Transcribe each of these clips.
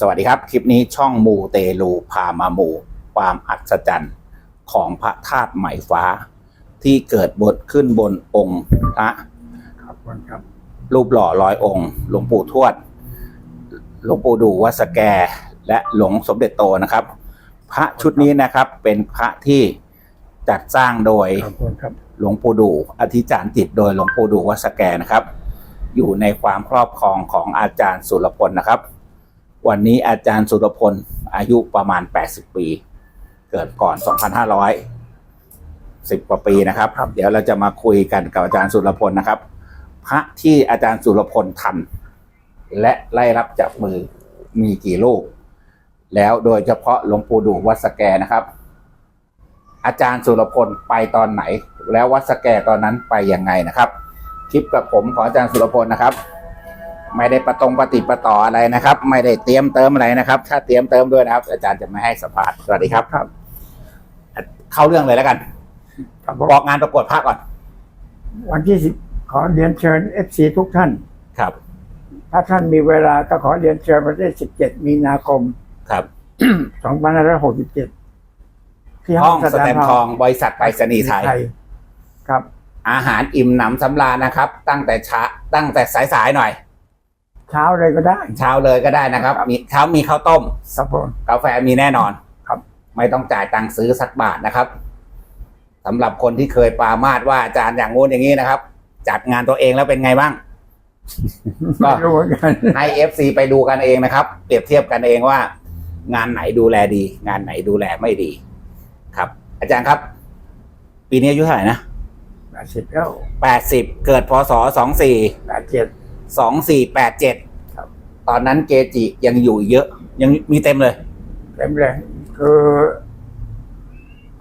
สวัสดีครับ คลิปนี้ช่องมูเตลูพามามู ความอัศจรรย์ของพระธาตุไหมฟ้า ที่เกิดบดขึ้นบนองค์พระขอบคุณครับ รูปหล่อร้อยองค์หลวงปู่ทวด หลวงปู่ดูวัดสแก และหลวงสมเด็จโตนะครับ พระชุดนี้นะครับเป็นพระที่จัดสร้างโดยขอบคุณครับหลวงปู่ดูอธิษฐานจิตโดยหลวงปู่ดูวัดสแกนะครับ อยู่ในความครอบครองของอาจารย์สุรพลนะครับ วันนี้อาจารย์สุรพลอายุประมาณ 80 ปี เกิดก่อน 2,500 10 กว่าปีนะครับครับเดี๋ยวเราจะมาคุยกันกับอาจารย์สุรพลนะครับ พระที่อาจารย์สุรพลทำและไล่รับจากมือมีกี่ลูก แล้วโดยเฉพาะหลวงปู่ดูวัดสแกนะครับ อาจารย์สุรพลไปตอนไหน แล้ววัดสแกตอนนั้นไปยังไงนะครับ คลิปกับผมของอาจารย์สุรพลนะครับ ไม่ได้ประตรงปฏิดประต่ออะไรนะครับ ไม่ได้เตรียมเติมอะไรนะครับ ถ้าเตรียมเติมด้วยนะครับ อาจารย์จะไม่ให้สัมภาษณ์สวัสดีครับครับ เข้าเรื่องเลยแล้วกันครับบอกงานประกวดภาคก่อน วันที่สิบขอเรียนเชิญเอฟซีทุกท่านครับ ถ้าท่านมีเวลาก็ขอเรียนเชิญประเทศสิบเจ็ดมีนาคมครับสองพันห้าร้อยหกสิบเจ็ดที่ห้องสแตมป์ทอง บริษัทไปรษณีย์ไทยครับ อาหารอิ่มหนำสำราญนะครับ ตั้งแต่เช้าตั้งแต่สายๆหน่อย เช้าเลยก็ได้ เช้าเลยก็ได้นะครับครับ มีเช้ามีข้าวต้ม ครับผม กาแฟมีแน่นอนครับ ไม่ต้องจ่ายตังค์ซื้อสักบาทนะครับสำหรับคนที่เคยปรามาดว่าอาจารย์อย่างงู้นอย่างนี้นะครับ จัดงานตัวเองแล้วเป็นไงบ้างก็ไม่รู้เหมือนกัน ให้เอฟซีไปดูกันเองนะครับ เปรียบเทียบกันเองว่า งานไหนดูแลดี งานไหนดูแลไม่ดี ครับ อาจารย์ครับ ปีนี้อายุเท่าไหร่นะแปดสิบแล้วแปดสิบเกิดพศสองสี่แปดเจ็ด สองสี่แปดเจ็ดครับ ตอนนั้นเกจิยังอยู่เยอะ ยังมีเต็มเลย เต็มเลย คือ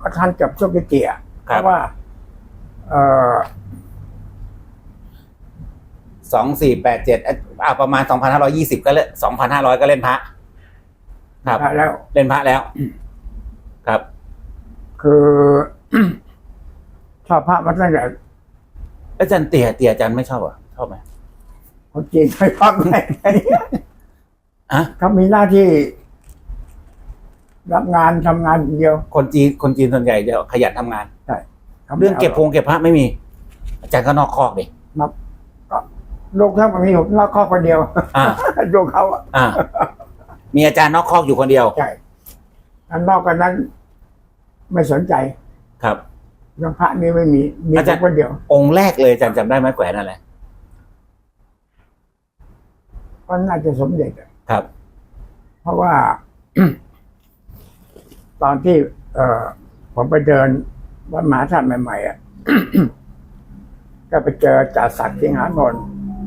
ก็ท่านจับช่วงเกียเพครับราะว่า เอ่อสองสี่แปดเจ็ดอ่าประมาณสองพันห้าร้อยี่สิบก็เล่นสองพันห้าร้อยก็เล่นพระ ครับแล้วเล่นพระแล้ว ครับ คือชอบพระมาตั้งแต่อาจารย์เตี่ยเตี่ยอาจารย์ไม่ชอบเหรอชอบไหม คนจีนไม่ชอบไงอะเขามีหน้าที่ รับงานทำงานอย่างเดียว คนจีนคนจีนส่วนใหญ่จะขยันทำงาน ขาไม่เรื่องเก็บพางเก็บพระไม่มี อาจารย์ก็นอกคอกดิลูกถ้ามันมีผมนอกข้อคนเดียวอ่า ลูกเขาอะอ่า มีอาจารย์นอกคอกอยู่คนเดียว ใช่อันนอกกันนั้น ไม่สนใจครับ เรื่องพระนี่ไม่มีมีอาจารย์ผมคนเดียว องค์แรกเลยอาจารย์จำได้ไหมแขวนอะไร ก็น่าจะสมเด็จอะครับ เพราะว่า ตอนที่ เอ่อผมไปเดินวัดมหาธาตุใหม่ๆอะ ก็ไปเจอจ่าศักดิ์สิงหานนท์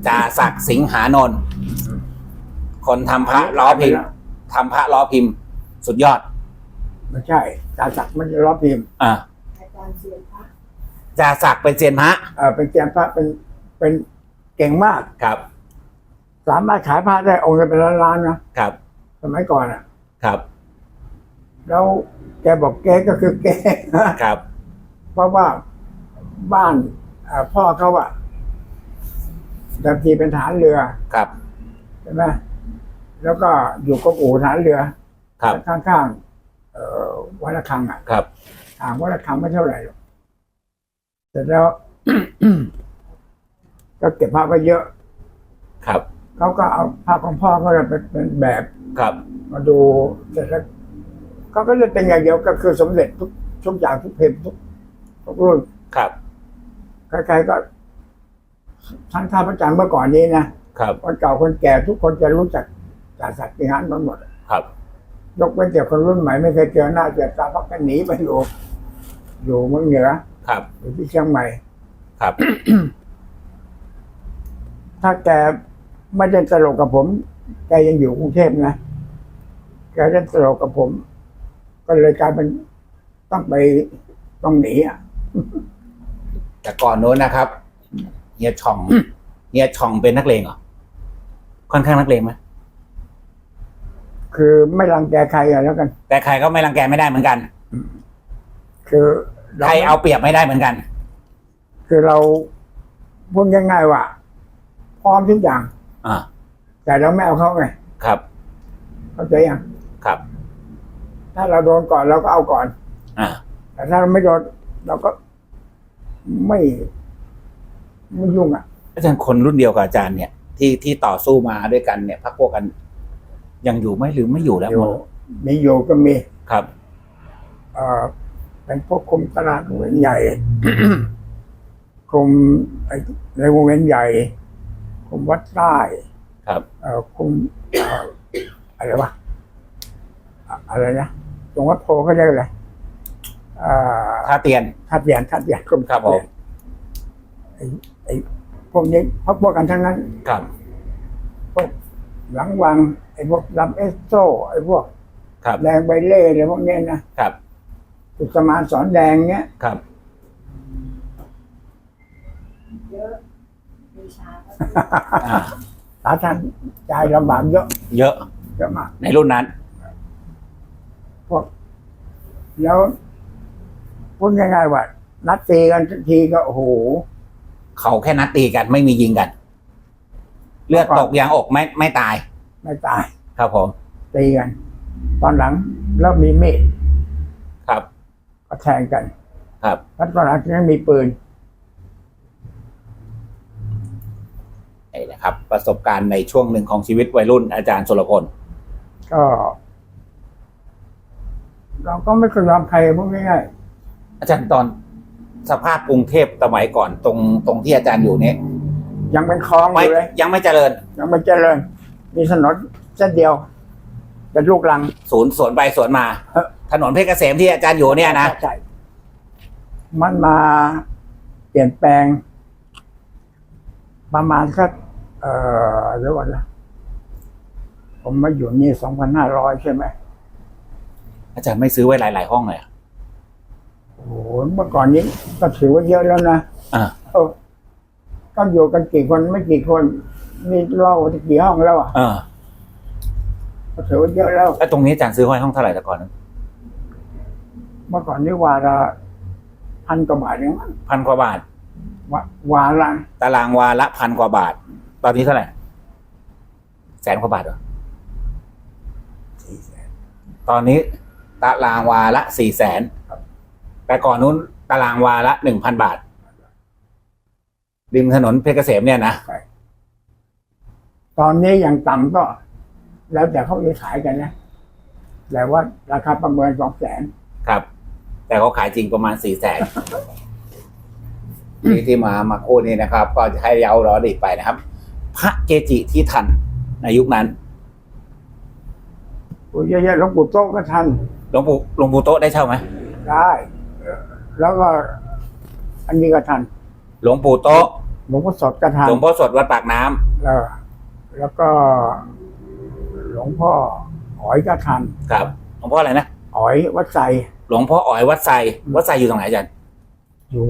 จ่าศักดิ์สิงหานนท์คนทำพระล้อพิมพ์ทำพระล้อพิมพ์ สุดยอด ไม่ใช่จ่าศักดิ์มันจะร้อพิมพ์อ่าอาจารย์เซียนพระจ่าศักดิ์เป็นเซียนพระเออเป็นเจียมพระเป็นเป็นเก่งมาก ครับ สามารถขายพระได้องค์ละเป็นล้านๆนะครับ สมัยก่อนอะ ครับ แล้วแกบอกแกก็คือแก ครับ เพราะว่าบ้านเอ่อพ่อเขาอะเดิมทีเป็นฐานเรือครับ ใช่ไหมแล้วก็อยู่กับอู่ฐานเรือครับ ข้างๆเอ่อวัดระฆังอะครับ ห่างวัดระฆังไม่เท่าไหร่หรอกเสร็จแล้ว ก็เก็บผ้าไว้เยอะ ครับ เขาก็เอาผ้าของพ่อเขาเนี่ยเป็นเป็นแบบครับ มาดูเสร็จแล้วเขาก็เลยเป็นอย่างเดียวก็คือสมเด็จทุกทุกอย่างทุกเพลงทุกทุกรุ่นครับใครๆก็ทั้งท่าพระจันทร์เมื่อก่อนนี้นะครับคนเก่าคนแก่ทุกคนจะรู้จักจ่าศักดิ์พิหารมาหมดครับ ยกเว้นแต่คนรุ่นใหม่ไม่เคยเจอหน้าเจอตาพักกันหนีไปอยู่อยู่เมืองเหนือครับอยู่ที่เชียงใหม่ครับ ถ้าแก ไม่ได้ตลกกับผม แกยังอยู่กรุงเทพนะ แกได้ตลกกับผม ก็เลยกลายเป็นต้องไปต้องหนีอะ แต่ก่อนโน้นนะครับเฮียช่องเฮียช่องเป็นนักเลงเหรอ ค่อนข้างนักเลงไหมคือไม่รังแกใครอะแล้วกัน แต่ใครก็ไม่รังแกไม่ได้เหมือนกัน คือใครเอาเปรียบไม่ได้เหมือนกัน คือเราพูดง่ายๆว่าพร้อมทุกอย่าง อ่าแต่เราไม่เอาเขาไงครับ เข้าใจยังครับ ถ้าเราโดนก่อนเราก็เอาก่อน อ่าแต่ถ้าเราไม่โดนเราก็ไม่ไม่ยุ่งอะอาจารย์คนรุ่นเดียวกับอาจารย์เนี่ยที่ที่ต่อสู้มาด้วยกันเนี่ยพักพวกกัน ยังอยู่ไหมหรือไม่อยู่แล้วอยู่หมดมีอยู่ก็มีครับ เอ่อเป็นพวกคุมตลาดวงเวียนใหญ่คุมไอ้ในวงเวียนใหญ่ คุมวัดใต้ครับเอ่อคุมเอ่ออะไรวะอะอะไรนะตรงวัดโพเขาเรียกอะไรเอ่อท่าเตียนทัดเดียนทัดเดียนคุมครับผมไอ้ไอ้พวกนี้พวกพวกกันทั้งนั้นครับพวกหลังวังไอ้พวกลำเอสโซไอ้พวกครับแดงใบเล่อะไรพวกเนี้ยนะครับสุสมานสอนแดงเนี้ยครับเยอะ มีช้าก็อ่าสาธารณใจายลำบากเยอะเยอะเยอะมากในรุ่นนั้น พวกแล้วพูดง่ายๆว่า นัดตีกันทีก็โอ้โห เขาแค่นัดตีกันไม่มียิงกัน เลือดตกยางอกไม่ไม่ตาย ไม่ตายครับผมตีกัน ตอนหลังแล้วมีมีดครับ ก็แทงกัน ครับแล้วตอนหลังนั้นมีปืน นี่นะครับ ประสบการณ์ในช่วงหนึ่งของชีวิตวัยรุ่นอาจารย์สุรพลก็ เราก็ไม่เคยยอมใครพูดง่ายอาจารย์ตอนสภาพกรุงเทพสมัยก่อนตรงตรงที่อาจารย์อยู่เนี่ยๆยังเป็นคลองอไม่ยู่เลย ยังไม่เจริญ ยังไม่เจริญ มีถนนเส้นเดียวเป็นลูกลัง ศูนย์สวนไปสวนมา เอ่อถนนเพชรเกษมที่อาจารย์อยู่เนี่ยนะใช่มันมาเปลี่ยนแปลง ประมาณสัก เอ่อเดี๋ยวก่อนนะผมมาอยู่นี่สองพันห้าร้อยใช่ไหมอาจารย์ไม่ซื้อไว้หลาย ๆ ห้องเลยอะโอ้โหเมื่อก่อนนี้ก็ถือว่าเยอะแล้วนะอ่าเออก็อยู่กันกี่คนไม่กี่คนนี่เล่ากี่ห้องแล้วอะเออก็ถือว่าเยอะแล้วแล้วตรงนี้อาจารย์ซื้อไว้ห้องเท่าไหร่แต่ก่อนนะเมื่อก่อนนี่วาละพันกว่าบาทเองมั้งพันกว่าบาทวาวาละตารางวาละพันกว่าบาทต อนนี้เท่าไหร่แสนกว่าบาทเหรอสี่แสนตอนนี้ตารางวาละสี่แสนครับแต่ก่อนนู้นตารางวาละหนึ่งพันบาทริมถนนเพชรเกษมเนี่ยนะตอนนี้อย่างต่ำก็ แล้วแต่เขาจะขายกันนะแต่ว่าราคาประเมินสองแสนครับ แต่เขาขายจริงประมาณสี่แสนที่ที่มามาคู่นี้นะครับ ก็จะให้เย้าร้อดีไปนะครับ พระเกจิที่ทันในยุคนั้นปู่เยอะๆหลวงปู่โต๊ะก็ทันหลวงปู่หลวงปู่โตะได้เช่าไหมได้เออแล้วก็ อันนี้ก็ทัน หลวงปู่โตะหลวงพ่อสดก็ทันหลวงพ่อสดวัดปากน้ำเออแล้วก็ หลวงพ่ออ๋อยก็ทันครับ หลวงพ่ออะไรนะอ๋อยวัดไซหลวงพ่ออ๋อยวัดไซวัดไซอยู่ตรงไหนอาจารย์อยู่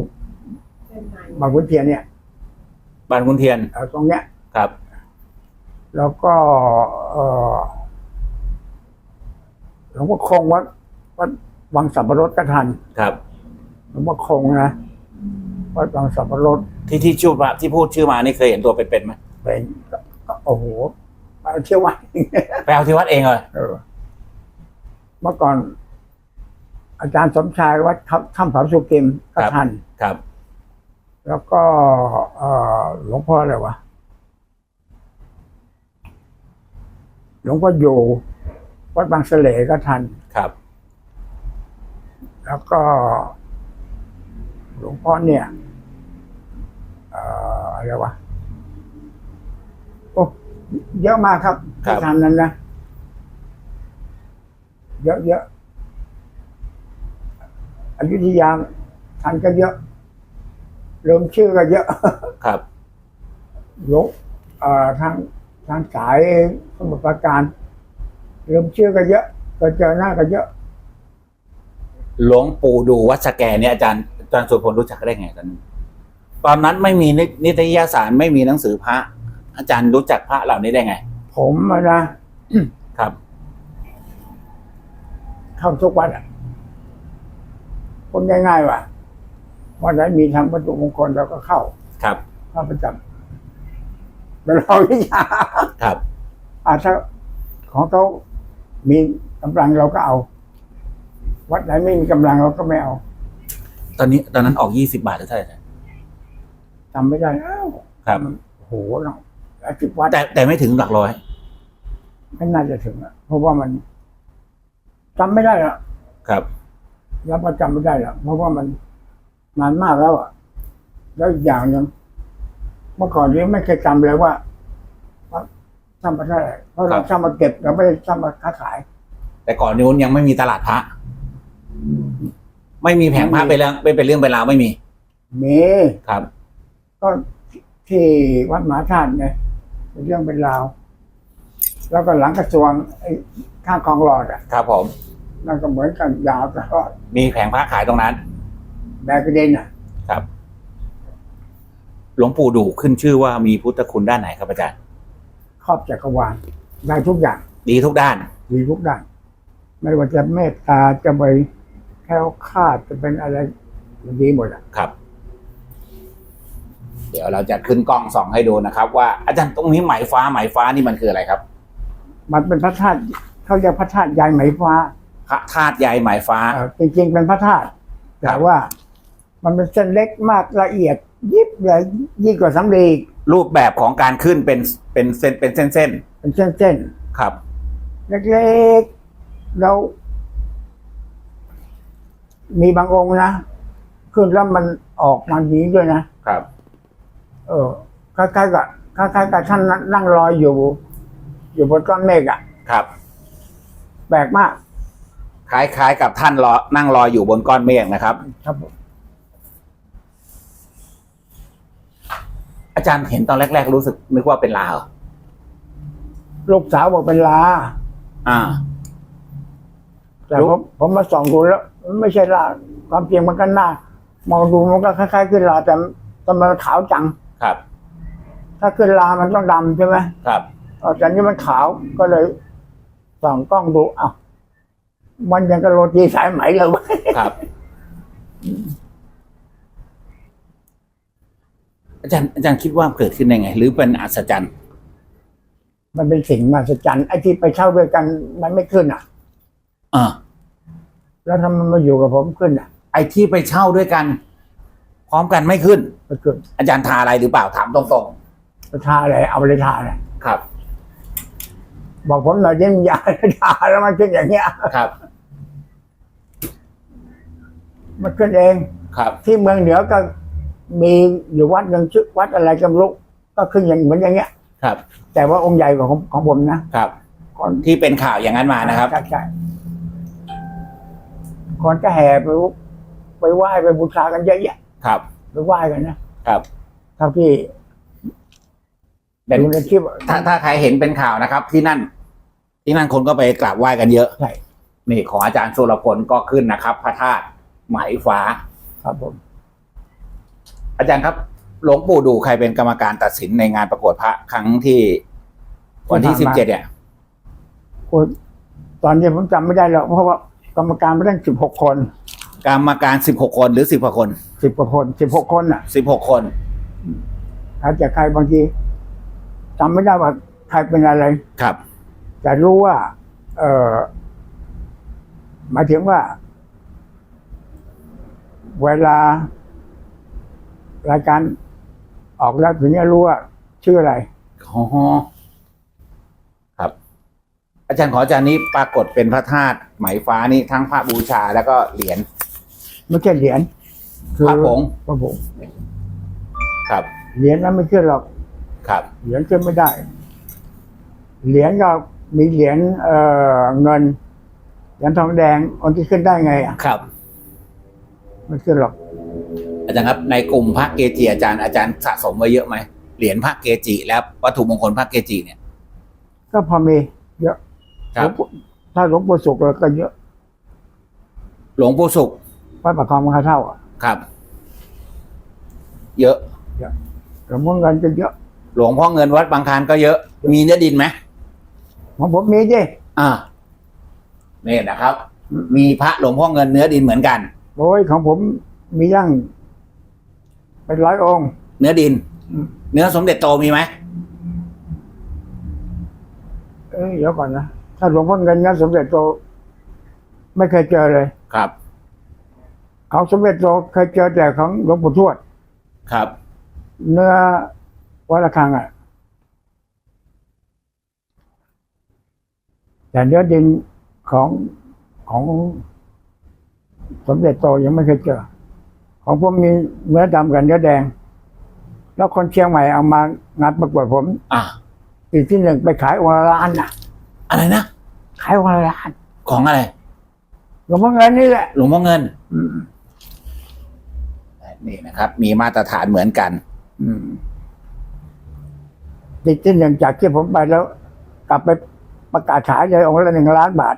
เป็นไงบางขุนเทียนเนี่ยบ้านคุณเทียนเออตรงเนี้ย ครับ แล้วก็เออหลวงพ่อคงวัดวัดวังสับปะรดก็ทันครับหลวงพ่อคงนะวัดวังสับปะรดที่ที่ชื่อมาที่พูดชื่อมานี่เคยเห็นตัวเป็นๆไหมเป็นก็ก็โอ้โหไปเที่ยววัดไปเอาที่วัดเองเลยเออเมื่อก่อน อาจารย์สมชายวัดถ้ำผาสุกิมก็ทันครับ แล้วก็เออหลวงพ่ออะไรวะ หลวงพ่ออยู่วัดบางเสลก็ทัน ครับ แล้วก็ หลวงพ่อเนี่ยเอ่ออะไรวะโอ้เยอะมากครับครับที่ทำนั้นนะ เยอะเยอะอยุธยาทันก็เยอะลืมชื่อก็เยอะ ครับยกเอ่อทาง ทางสายสมุทรปราการลืมชื่อก็เยอะก็เจอหน้าก็เยอะ หลวงปู่ดูวัดสแกเนี่ยอาจารย์อาจารย์สุพลรู้จักได้ไงตอนนั้นตอนนั้นไม่มีนินิตยสารไม่มีหนังสือพระ อาจารย์รู้จักพระเหล่านี้ได้ไง ผมอะนะครับ เข้าทุกวัดอะคนง่ายๆว่ะวันไหนมีทำวัตถุมงคลเราก็เข้า ครับเข้าประจำ เป็นเราวิชาครับ อาถ้าของเขามีกำลังเราก็เอา วัดไหนไม่มีกำลังเราก็ไม่เอาตอนนี้ตอนนั้นออกยี่สิบาทหรือเท่าไหร่จำไม่ได้แล้วครับ โอ้โหเนาะอาจิบวัดแต่แต่ไม่ถึงหลักร้อย ไม่น่าจะถึงอะเพราะว่ามันจำไม่ได้ละครับ แล้วก็จำไม่ได้ละเพราะว่ามันนานมากแล้วอะแล้วอีกอย่างหนึ่ง เมื่อก่อนนี้ไม่เคยจำเลยว่าว่าทำมาเท่าไหร่เพราะครัเราบทำมาเก็บเราไม่ได้ทำมาค้าขาย แต่ก่อนนู้นยังไม่มีตลาดพระ ไม่มีแผงพระไม่มีไปเรื่องเป็นเป็นเรื่องเป็นราวไม่มี มีครับ ก็ที่วัดมหาธาตุไงเป็นเรื่องเป็นราว แล้วก็หลังกระทรวงไอ้ข้างคลองหลอดอะ ครับผมนั่นก็เหมือนกันยาวตลอดมีแผงพระขายตรงนั้นแบกกระเด็นอะ ครับ หลวงปู่ดูขึ้นชื่อว่ามีพุทธคุณด้านไหนครับอาจารย์ ครอบจักรวาลได้ทุกอย่างดีทุกด้าน ดีทุกด้าน ไม่ว่าจะเมตตาจะไปแคล้วคลาดจะเป็นอะไรมันดีหมดอะครับ เดี๋ยวเราจะขึ้นกล้องส่องให้ดูนะครับ ว่าอาจารย์ตรงนี้ไหมฟ้าไหมฟ้านี่มันคืออะไรครับ มันเป็นพระธาตุเขาเรียกพระธาตุยายไหมฟ้าพระธาตุใหญ่ไหมฟ้า เอ่อจริงๆเป็นพระธาตุครัแต่บว่า มันเป็นเส้นเล็กมากละเอียด ยิบเลยยิ่งกว่าสำลีอีกรูปแบบของการขึ้นเป็นเป็นเส้นเป็นเส้นเส้นเป็นเส้นๆครับ ๆเล็กๆแล้วมีบางองค์นะขึ้นแล้วมันออกมาอย่างนี้ด้วยนะครับ เออคล้ายๆกับคล้ายๆกับท่านนั่งรอยอยู่ อยู่บนก้อนเมฆอะครับ แปลกมาก คล้ายๆ กับท่านรอนั่งรออยู่บนก้อนเมฆนะครับ ครับผม อาจารย์เห็นตอนแรก ๆ รู้สึกนึกว่าเป็นลาวลูกสาวบอกเป็นลา อ่า แต่ลูผกมผมมาส่องดูแล้วมันไม่ใช่ลาความจริงมันก็น่ามองดูมันก็คล้ายๆขึ้นลาแต่แต่มันขาวจัง ครับ ถ้าขึ้นลามันต้องดำใช่ไหมครับ เออแต่นี่มันขาวก็เลยส่องกล้องดูอ้าวมันยังกับโรตีสายไหมเลยครับ อาจารย์อาจารย์คิดว่าเกิดขึ้นได้ไง หรือเป็นอัศจรรย์ มันเป็นสิ่งมหัศจรรย์ไอ้ที่ไปเช่าด้วยกันมันไม่ขึ้นอะ อ่า แล้วทำไมมาอยู่กับผมขึ้นอะไอ้ที่ไปเช่าด้วยกัน พร้อมกันไม่ขึ้น ไม่ขึ้นอาจารย์ทาอะไรหรือเปล่าถามตรงจะทาอะไรเอาไปทาอะไรๆครับ บอกผมหน่อยยิ่งยาทาแล้วมันขึ้นอย่างเงี้ย ครับ มันขึ้นเอง ครับ ที่เมืองเหนือก็ มีอยู่วัดหนึ่งชื่อวัดอะไรจำลุกก็ขึ้นอย่างเหมือนอย่างเงี้ย ครับ แต่ว่าองค์ใหญ่กว่าของของผมนะครับ ก่อนที่เป็นข่าวอย่างนั้นมานะครับ ใช่ใช่คนก็แห่ไปไปไหว้ไปบูชากันเยอะแยะครับ ไปไหว้กันนะครับเท่าที่เป็นดูในคลิปถ้าถ้าใครเห็นเป็นข่าวนะครับ ที่นั่น ที่นั่นคนก็ไปกราบไหว้กันเยอะใช่นี่ของอาจารย์สุรพลก็ขึ้นนะครับ พระธาตุไหมฟ้า ครับผม อาจารย์ครับหลวงปู่ดูใครเป็นกรรมการตัดสินในงานประกวดพระครั้งที่วันที่สิบเจ็ดเนี่ยโอ้ยตอนนี้ผมจำไม่ได้แล้วเพราะว่ากรรมการไม่ได้สิบหกคน กรรมการสิบหกคนหรือสิบกว่าคนสิบกว่าคนสิบหกคนอะสิบหกคนใครจะใครบางทีจำไม่ได้ว่าใครเป็นอะไร ครับ แต่รู้ว่า เออหมายถึงว่า เวลา รายการออกแล้วถึงจะรู้ว่าชื่ออะไรอ๋อครับ อาจารย์ขออาจารย์นี้ปรากฏเป็นพระธาตุไหมฟ้านี่ทั้งพระบูชาแล้วก็เหรียญไม่ใช่เหรียญพระผงพระผงครับ เหรียญนั้นไม่ขึ้นหรอก ครับ เหรียญขึ้นไม่ได้ เหรียญก็มีเหรียญเอ่อเงินเหรียญทองแดงอันที่ขึ้นได้ไงอะครับ ไม่ขึ้นหรอก อาจารย์ครับในกลุ่มพระเกจิอาจารย์อาจารย์สะสมไว้เยอะไหมเหรียญพระเกจิ และวัตถุมงคลพระเกจิเนี่ยก็พอมีเยอะครับหลวงปู่ถ้าหลวงปู่สุขเราก็เยอะ หลวงปู่สุขวัดประคองมหาเท่าอะครับ เยอะหลวงพ่อเงินก็เยอะ หลวงพ่อเงินวัดบางคลานก็เยอะ มีเนื้อดินไหมของผมมีดิอ่านี่นะครับ มีพระหลวงพ่อเงินเนื้อดินเหมือนกันโอ้ยของผมมียั่ง เป็นร้อยองค์ เนื้อดิน อืม เนื้อสมเด็จโตมีไหมเอ้ยเดี๋ยวก่อนนะ ถ้าหลวงพ่อเงินนะสมเด็จโต ไม่เคยเจอเลย ครับ ของสมเด็จโตเคยเจอแต่ของหลวงปู่ทวด ครับ เนื้อวัดระฆังอะ แต่เนื้อดินของของสมเด็จโตยังไม่เคยเจอ ของผมมีเนื้อดำกับเนื้อแดง แล้วคนเชียงใหม่เอามางานประกวดผมอะปีที่หนึ่งไปขายองค์ละล้านน่ะอะไรนะ ขายองค์ละล้านของอะไรหลวงพ่อเงินนี่แหละหลวงพ่อเงิน อืมนี่นะครับ มีมาตรฐานเหมือนกัน อืมปีที่หนึ่งจากที่ผมไปแล้ว กลับไปประกาศขายเลยองค์ละหนึ่งล้านบาท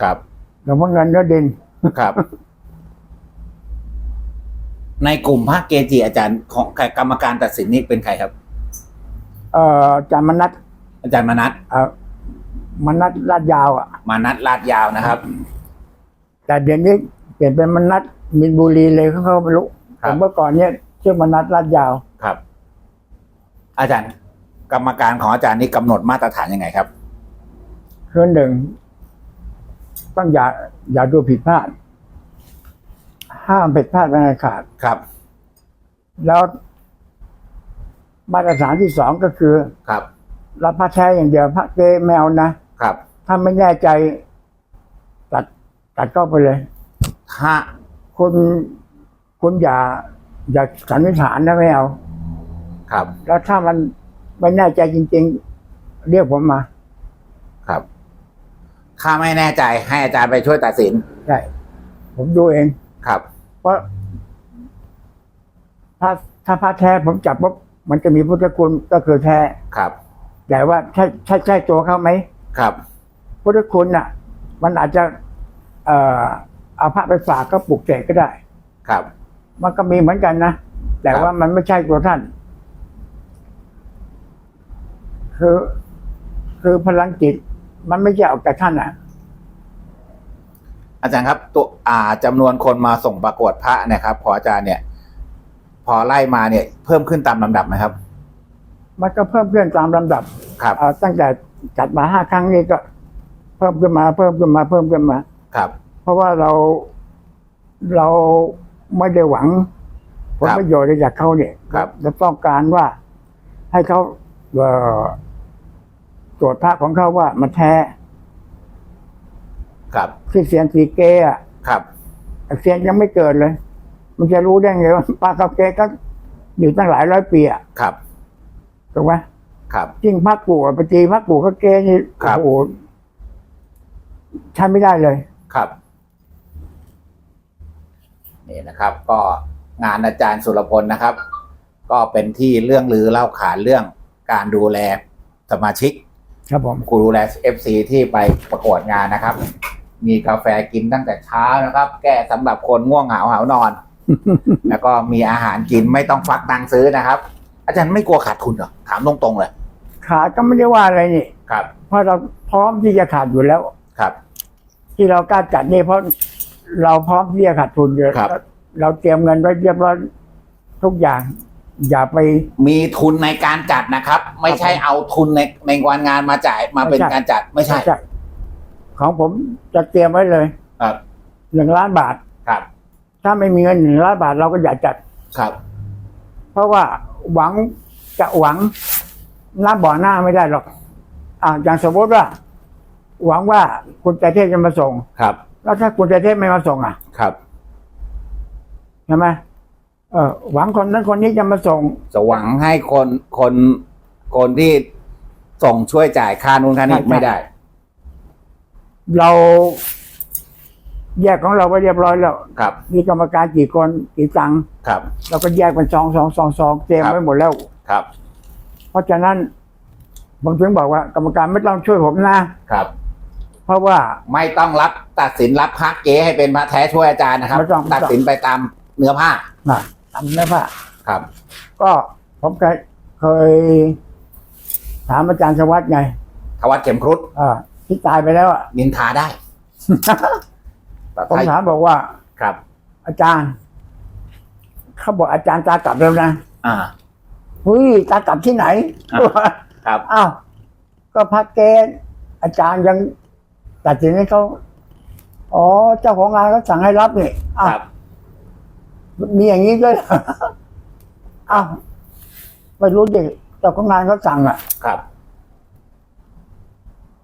ครับ หลวงพ่อเงินเนื้อดิน ครับ ในกลุ่มพระเกจิอาจารย์ของกรรมการตัดสินนี่เป็นใครครับ เอ่อจามานัดอาจารย์มานัทเอ่อมานัดลาดยาวอะ มานัทลาดยาวนะครับ แต่เดี๋ยวนี้เปลี่ยนเป็นมานัดมินบุรีเลยเขาเขาไม่รู้ครับ แต่เมื่อก่อนเนี่ยชื่อมานัดลาดยาว ครับ อาจารย์ กรรมการของอาจารย์นี่กำหนดมาตรฐานยังไงครับคือหนึ่ง ต้องอย่าอย่าดูผิดพลาด ห้ามผิดพลาดเป็นอันขาด ครับ แล้วมาตรฐานที่สองก็คือครับ รับพระแท้อย่างเดียวพระเกไม่เอานะครับ ถ้าไม่แน่ใจ ตัดตัดก็ไปเลย ถ้าคุณคุณอย่า อย่าสันนิษฐานนะไม่เอาครับ แล้วถ้ามันไม่แน่ใจจริง ๆ เรียกผมมา ครับ ถ้าไม่แน่ใจให้อาจารย์ไปช่วยตัดสินใช่ผมดูเอง ครับ เพราะถ้าถ้าพระแท้ผมจับปุ๊บมันจะมีพุทธคุณก็คือแท้ครับ แต่ว่าใช่ใช่ใช่ตัวเขาไหมครับพุทธคุณน่ะ มันอาจจะ เอ่อเอาพระไปฝากก็ปลุกเสกก็ได้ ครับ มันก็มีเหมือนกันนะแต่ครับว่ามันไม่ใช่ตัวท่าน คือ คือพลังจิต มันไม่ใช่ออกจากท่านอะ อาจารย์ครับตัวอ่าจำนวนคนมาส่งประกวดพระเนะครับพออาจารย์เนี่ย พอไล่มาเนี่ย เพิ่มขึ้นตามลำดับไหมครับ มันก็เพิ่มขึ้นตามลำดับครับเอ่อตั้งแต่จัดมาห้าครั้งนี้ก็ เพิ่มขึ้นมา เพิ่มขึ้นมาเพิ่มขึ้นมาครับ เพราะว่าเราเราไม่ได้หวังผลครับประโยชน์อะไรจากเขาเนี่ยครับเราต้องการว่าให้เขาเอ่อตรวจพระของเขาว่ามันแท้ ครับที่เสียนสีเกอะครับเสียนยังไม่เกิดเลย มันจะรู้ได้ไงว่าปลาเกาเกก็อยู่ตั้งหลายร้อยปีอะครับถูกไหมครับจริงพระกูอะปฏิพระกูก็เกนี่ครับโอ้โหใช้ไม่ได้เลย ครับนี่นะครับ ก็งานอาจารย์สุรพลนะครับ ก็เป็นที่เรื่องลือเล่าขานเรื่องการดูแลสมาชิก ครับผมครูดูแล FC ที่ไปประกวดงานนะครับ มีกาแฟกินตั้งแต่เช้านะครับ แก้สำหรับคนง่วงเหงาหาวนอน แล้วก็มีอาหารกินไม่ต้องฟักตังค์ซื้อนะครับ อาจารย์ไม่กลัวขาดทุนเหรอถามตรงๆเลย ขาดก็ไม่ได้ว่าอะไรนี่ครับ เพราะเราพร้อมที่จะขาดอยู่แล้วครับ ที่เรากล้าจัดนี่เพราะเราพร้อมที่จะขาดทุนอยู่ครับ เราเตรียมเงินไว้เรียบร้อยทุกอย่าง อย่าไป มีทุนในการจัดนะครับ ไม่ใช่เอาทุนในในวันงานมาจ่ายมาเป็นไม่ใช่การจัดไม่ใช่ ของผมจะเตรียมไว้เลยครับหนึ่งล้านบาท ครับ ถ้าไม่มีเงินหนึ่งล้านบาทเราก็อย่าจัด ครับ เพราะว่าหวังจะหวังน้ำบ่อหน้าไม่ได้หรอก อ่าอย่างสมมติว่า หวังว่าคุณใจเทพจะมาส่ง ครับ แล้วถ้าคุณใจเทพไม่มาส่งอะ ครับใช่ไหมเออหวังคนนั้นคนนี้จะมาส่ง จะหวังให้คนคนคนที่ส่งช่วยจ่ายค่านู้นค่านี้ใช่ไม่ได้ เราแยกของเราไว้เรียบร้อยแล้ว ครับ มีกรรมการกี่คนกี่ตังค์ครับ เราก็แยกเป็นซองซองซองซองเตรียมครับ ไว้หมดแล้ว ครับ เพราะฉะนั้นผมถึงบอกว่า กรรมการไม่ต้องช่วยผมนะ ครับ เพราะว่า ไม่ต้องรับตัดสินรับพระเก๊ให้เป็นพระแท้ช่วยอาจารย์นะครับ ไม่ต้องไม่ต้องตัดสินไปตามเนื้อผ้า น่ะทำได้ป่ะครับ ก็ผมเคยเคยถามอาจารย์สวัสดิ์ไงทวัดเข็มครุฑอ่า ที่ตายไปแล้วอะ นินทาได้แต่ผมถ้าถามบอกว่า ครับ อาจารย์ เขาบอกอาจารย์ตากลับแล้วนะอ่า เฮ้ยตากลับที่ไหนอะ ครับ อ้าวก็พักเกณฑ์อาจารย์ยังตัดสินให้เขาอ๋อเจ้าของงานเขาสั่งให้รับนี่อ้าวครับ มีอย่างนี้ด้วยเหรออ้าวไม่รู้ดิเจ้าของงานเขาสั่งอะ ครับ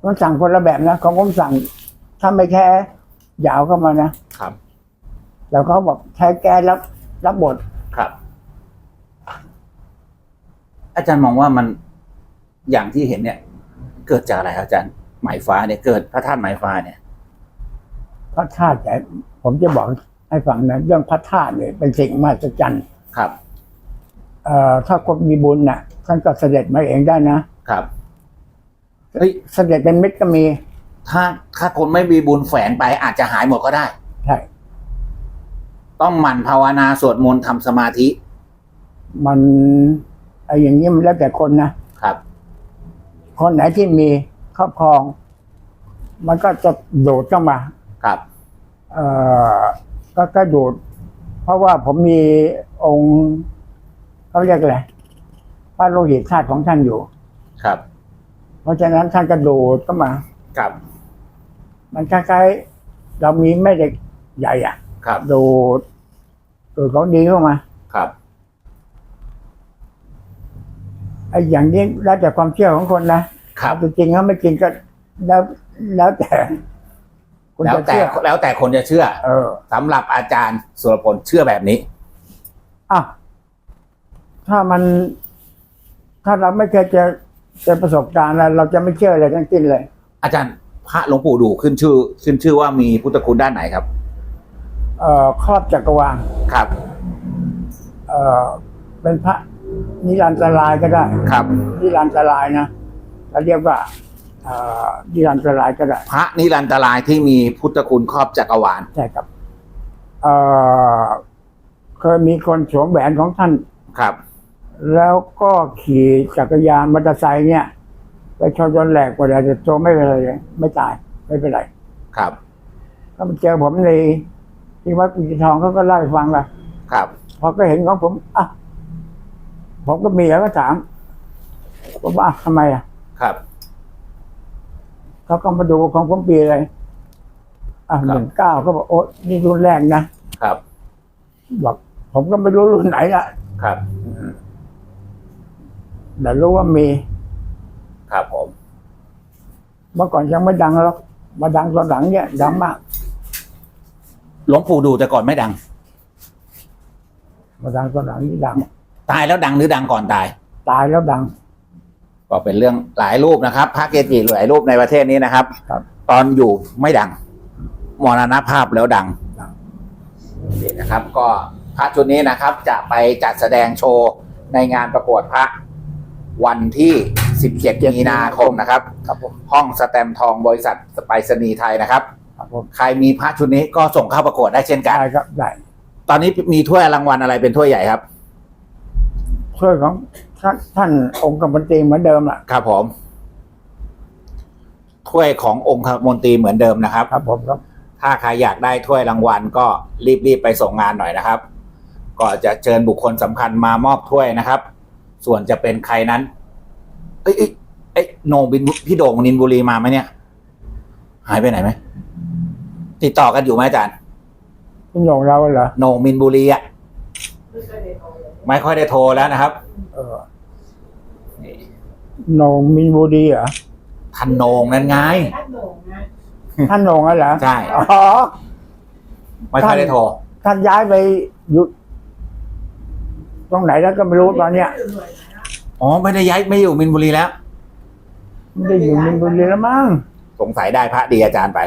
มันสั่งคนละแบบนะของผมสั่งถ้าไม่แค่ยาวเข้ามานะครับ แล้วเขาบอกแค่แก้รับรับบทครับ อาจารย์มองว่ามันอย่างที่เห็นเนี่ย เกิดจากอะไรครับอาจารย์ไหมายฟ้าเนี่ยเกิดพระธาตุไหมายฟ้าเนี่ยพระธาตุแต่ผมจะบอกให้ฟังนะเรื่องพระธาตุเนี่ยเป็นสิ่งมหัศจรรย์ครับ เอ่อถ้าคนมีบุญน่ะท่านก็เสด็จมาเองได้นะครับ เฮ้ยเสด็จเป็นมิตรก็มี ถ้าถ้าคนไม่มีบุญแฝงไปอาจจะหายหมดก็ได้ ใช่ ต้องหมั่นภาวนาสวดมนต์ทำสมาธิ มันไอ้อย่างนี้มันแล้วแต่คนนะครับ คนไหนที่มีครอบครอง มันก็จะโดดเข้ามา ครับเอ่อก็ก็โดด เพราะว่าผมมีองค์เขาเรียกอะไรพระโลหิตธาตุของท่านอยู่ ครับ เพราะฉะนั้นท่านกระโดดเข้ามา ครับ มันคล้ายๆเรามีแม่เด็กใหญ่อะครับโดดโดดของดีเข้ามาครับไอ้อย่างนี้แล้วแต่ความเชื่อของคนนะครับจริงๆเขาไม่จริงก็แล้วแล้วแต่คุณแล้วจะแต่เชื่อแล้วแต่คนจะเชื่อเออสำหรับอาจารย์สุรพลเชื่อแบบนี้ อะถ้ามัน ถ้าเราไม่เคยเจอ เจอประสบการณ์แล้วเราจะไม่เชื่ออะไรทั้งสิ้นเลย อาจารย์พระหลวงปู่ดูขึ้นชื่อ ขึ้นชื่อว่ามีพุทธคุณด้านไหนครับ เอ่อครอบจักรวาลครับ เอ่อเป็นพระนิรันตรายก็ได้ครับ นิรันตรายนะเราเรียกว่าเอ่อนิรันตรายก็ได้พระนิรันตรายที่มีพุทธคุณครอบจักรวาลใช่ครับเอ่อเคยมีคนสวมแหวนของท่านครับ แล้วก็ขี่จักรยานมอเตอร์ไซค์เนี่ย ไปชนจนแหลกหมดเลยแต่ตัวไม่เป็นไรเลยไม่ตายไม่เป็นไรครับ ก็มาเจอผมในที่วัดกุฎทองเขาก็เล่าให้ฟังว่าครับ พอก็เห็นของผมอะผมก็มีแล้วก็ถามผมว่าอะทำไมอะครับ เขาก็มาดูของผมปีอะไรอะคหรับนึ่งเก้าเขาบอกโอ้นี่รุ่นแรกนะครับ บอกผมก็ไม่รู้รุ่นไหนละครับ แต่รู้ว่ามี ครับผม เมื่อก่อนยังไม่ดังหรอกมาดังตอนหลังเนี่ยดังมากหลวงปู่ดูแต่ก่อนไม่ดัง มาดังตอนหลังนี่ดัง ตายแล้วดังหรือดังก่อนตาย ตายแล้วดัง ก็เป็นเรื่องหลายรูปนะครับพระเกจิหลายรูปในประเทศนี้นะครับ ครับ ตอนอยู่ไม่ดังมรณภาพแล้วดังดังนี่นะครับ ก็พระชุดนี้นะครับ จะไปจัดแสดงโชว์ในงานประกวดพระ วันที่ 17 มีนาคมนะครับ ครับผมห้องสแตมป์ทองบริษัทไปรษณีย์ไทยนะครับ ครับผมใครมีพระชุดนี้ก็ส่งเข้าประกวดได้เช่นกัน ได้ครับได้ตอนนี้มีถ้วยรางวัลอะไรเป็นถ้วยใหญ่ครับ ช่วยของท่านท่านองค์กรมนตรีเหมือนเดิมอะ ครับผม ถ้วยขององค์คมนตรีเหมือนเดิมนะครับ ครับผมครับ ถ้าใครอยากได้ถ้วยรางวัลก็รีบๆไปส่งงานหน่อยนะครับ ก็จะเชิญบุคคลสำคัญมามอบถ้วยนะครับ ส่วนจะเป็นใครนั้น เอ้ยเอ้ยเอ้ยโหนงบินพี่โด่งนินบุรีมาไหมเนี่ย หายไปไหนไหมติดต่อกันอยู่ไหมอาจารย์คุณโหน่งเราเหรอโหนงมินบุรีอะไม่เคยได้โทรเลยไม่ค่อยได้โทรแล้วนะครับ เออโหน่งมีนบุรีเหรอท่านโหนงนั่นไงท่านโหน่งนะท่านโหน่งอะเหรอใช่อ๋อไม่ค่อยได้โทรท่านย้ายไปอยู่ ตรงไหนแล้วก็ไม่รู้ตอนเนี้ยหน่วยนะอ๋อไม่ได้ย้ายไม่อยู่มินบุรีแล้ว ไม่ได้อยู่มินบุรีแล้วมั้งสงสัยได้พระดีอาจารย์ไป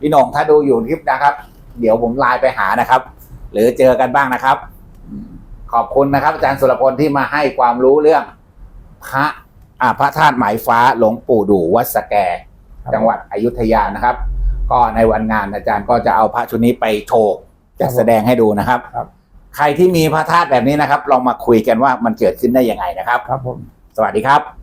พี่หนงถ้าดูอยู่คลิปนะครับ เดี๋ยวผมไลน์ไปหานะครับ หรือเจอกันบ้างนะครับ ขอบคุณนะครับ อาจารย์สุรพลที่มาให้ความรู้เรื่อง พระอ่าพระธาตุหมายฟ้าหลวงปู่ดูวัดสแก จังหวัดอยุธยานะครับ ก็ในวันงานอาจารย์ก็จะเอาพระชุดนี้ไปโชว์จัดแสดงให้ดูนะครับครับ ใครที่มีพระธาตุแบบนี้นะครับลองมาคุยกันว่ามันเกิดขึ้นได้ยังไงนะครับ ครับผม สวัสดีครับ